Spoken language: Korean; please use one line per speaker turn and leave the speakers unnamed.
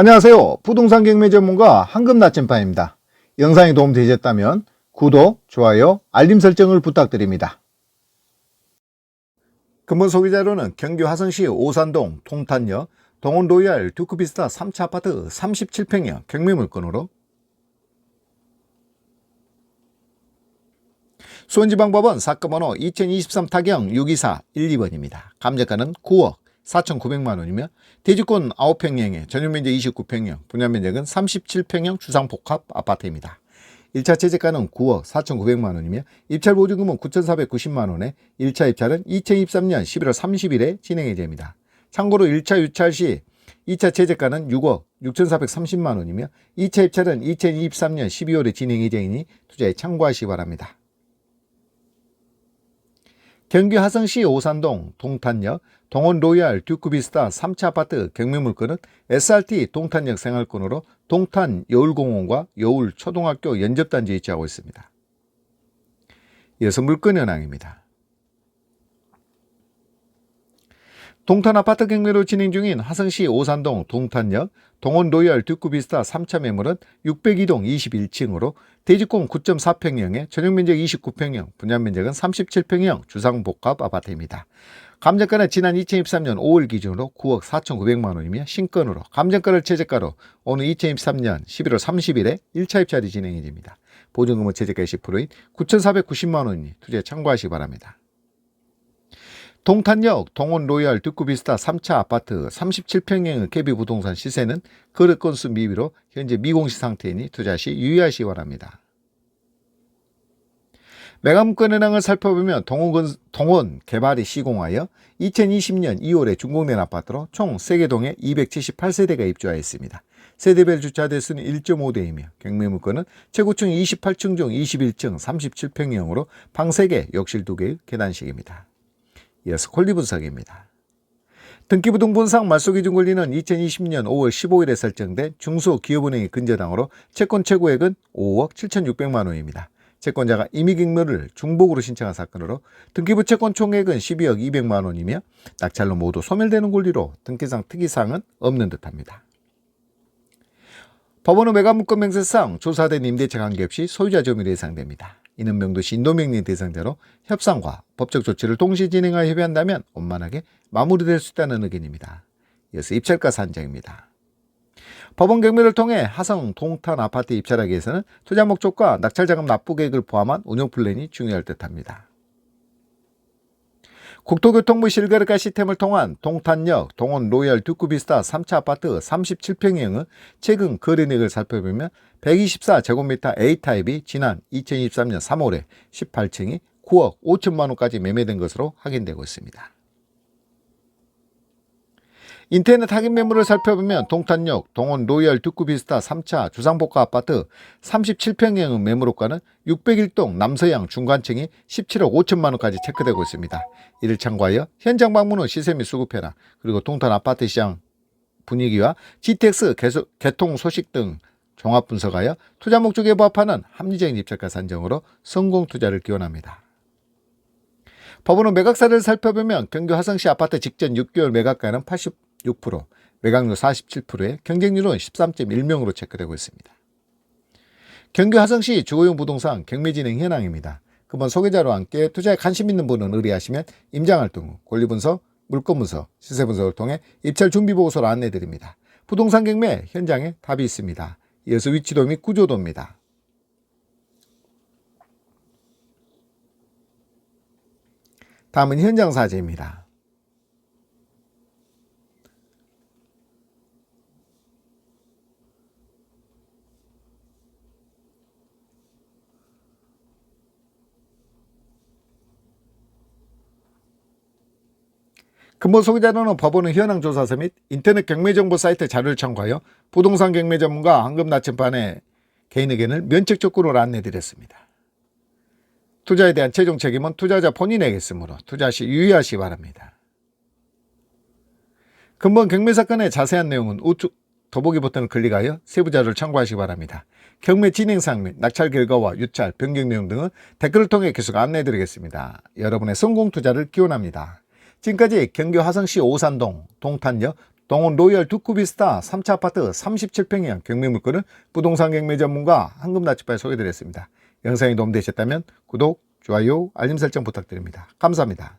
안녕하세요. 부동산 경매 전문가 황금 나침반입니다. 영상이 도움되셨다면 구독, 좋아요, 알림 설정을 부탁드립니다. 근본 소개자료는 경기 화성시 오산동 통탄역 동원 로얄 듀크비스타 3차 아파트 37평형 경매 물건으로 수원지방법원 사건 번호 2023 타경 624 12번입니다. 감정가는 9억 4,900만 원이며 대지권 9평형에 전용면적 29평형, 분양면적은 37평형 주상복합 아파트입니다. 1차 채제가는 9억 4,900만 원이며 입찰 보증금은 9,490만 원에 1차 입찰은 2023년 11월 30일에 진행 예정입니다. 참고로 1차 유찰 시 2차 채제가는 6억 6,430만 원이며 2차 입찰은 2023년 12월에 진행 예정이니 투자에 참고하시기 바랍니다. 경기 하성시 오산동 동탄역 동원 로얄 듀크비스타 3차 아파트 경매 물건은 SRT 동탄역 생활권으로 동탄 여울공원과 여울 초등학교 연접단지에 위치하고 있습니다. 이어서 물건 현황입니다. 동탄 아파트 경매로 진행 중인 하성시 오산동 동탄역 동원 로얄 듀크비스타 3차 매물은 602동 21층으로 대지권 9.4평형에 전용면적 29평형, 분양면적은 37평형 주상복합 아파트입니다. 감정가는 지난 2023년 5월 기준으로 9억 4,900만 원이며 신건으로 감정가를 최저가로 오늘 2023년 11월 30일에 1차 입찰이 진행이 됩니다. 보증금은 최저가 20%인 9,490만 원이니 투자에 참고하시기 바랍니다. 동탄역 동원 로얄 듀크비스타 3차 아파트 37평형의 KB 부동산 시세는 거래 건수 미비로 현재 미공시 상태이니 투자 시 유의하시기 바랍니다. 매각물건 현황을 살펴보면 동원, 동원 개발이 시공하여 2020년 2월에 준공된 아파트로 총 3개 동에 278세대가 입주하였습니다. 세대별 주차 대수는 1.5대이며 경매 물건은 최고층 28층 중 21층 37평형으로 방 3개, 욕실 2개의 계단식입니다. 이어서 권리 분석입니다. 등기부등본상 말소기준 권리는 2020년 5월 15일에 설정된 중소기업은행의 근저당으로 채권 최고액은 5억 7,600만 원입니다. 채권자가 임의경매를 중복으로 신청한 사건으로 등기부 채권 총액은 12억 200만 원이며 낙찰로 모두 소멸되는 권리로 등기상 특이사항은 없는 듯합니다. 법원은 매각물건 명세상 조사된 임대차 관계없이 소유자 점유로 예상됩니다. 이는 명도시 인도명령 대상자로 협상과 법적 조치를 동시에 진행하여 협의한다면 원만하게 마무리될 수 있다는 의견입니다. 이어서 입찰가 산정입니다. 법원 경매를 통해 하성 동탄 아파트 입찰하기 위해서는 투자 목적과 낙찰자금 납부 계획을 포함한 운영 플랜이 중요할 듯합니다. 국토교통부 실거래가 시스템을 통한 동탄역 동원 로얄 듀크비스타 3차 아파트 37평형의 최근 거래액을 살펴보면 124제곱미터 A타입이 지난 2023년 3월에 18층이 9억 5천만 원까지 매매된 것으로 확인되고 있습니다. 인터넷 확인 매물을 살펴보면 동탄역 동원 로얄 듀크비스타 3차 주상복합 아파트 37평형의 매물호가는 601동 남서양 중간층이 17억 5천만 원까지 체크되고 있습니다. 이를 참고하여 현장 방문 후 시세 및 수급 현황 그리고 동탄 아파트 시장 분위기와 GTX 개소, 개통 소식 등 종합 분석하여 투자 목적에 부합하는 합리적인 입찰가 산정으로 성공 투자를 기원합니다. 법원은 매각사를 살펴보면 경기 화성시 아파트 직전 6개월 매각가는 86%, 매각률 47%에 경쟁률은 13.1명으로 체크되고 있습니다. 경기 화성시 주거용 부동산 경매 진행 현황입니다. 그번 소개자와 함께 투자에 관심 있는 분은 의뢰하시면 임장활동 후 권리분석, 물건분석, 시세분석을 통해 입찰 준비보고서를 안내드립니다. 부동산 경매 현장에 답이 있습니다. 이어서 위치도 및 구조도입니다. 다음은 현장 사진입니다. 근본 소개자료는 법원의 현황 조사서 및 인터넷 경매 정보 사이트 자료를 참고하여 부동산 경매 전문가 황금 나침반의 개인 의견을 면책적으로 안내드렸습니다. 투자에 대한 최종 책임은 투자자 본인에게 있으므로 투자 시 유의하시기 바랍니다. 근본 경매 사건의 자세한 내용은 우측 더보기 버튼을 클릭하여 세부 자료를 참고하시기 바랍니다. 경매 진행 사항 및 낙찰 결과와 유찰, 변경 내용 등은 댓글을 통해 계속 안내드리겠습니다. 여러분의 성공 투자를 기원합니다. 지금까지 경기 화성시 오산동 동탄역 동원 로열 두쿠비스타 3차 아파트 37평형 경매 물건을 부동산 경매 전문가 황금나치파에 소개드렸습니다. 영상이 도움되셨다면 구독, 좋아요, 알림 설정 부탁드립니다. 감사합니다.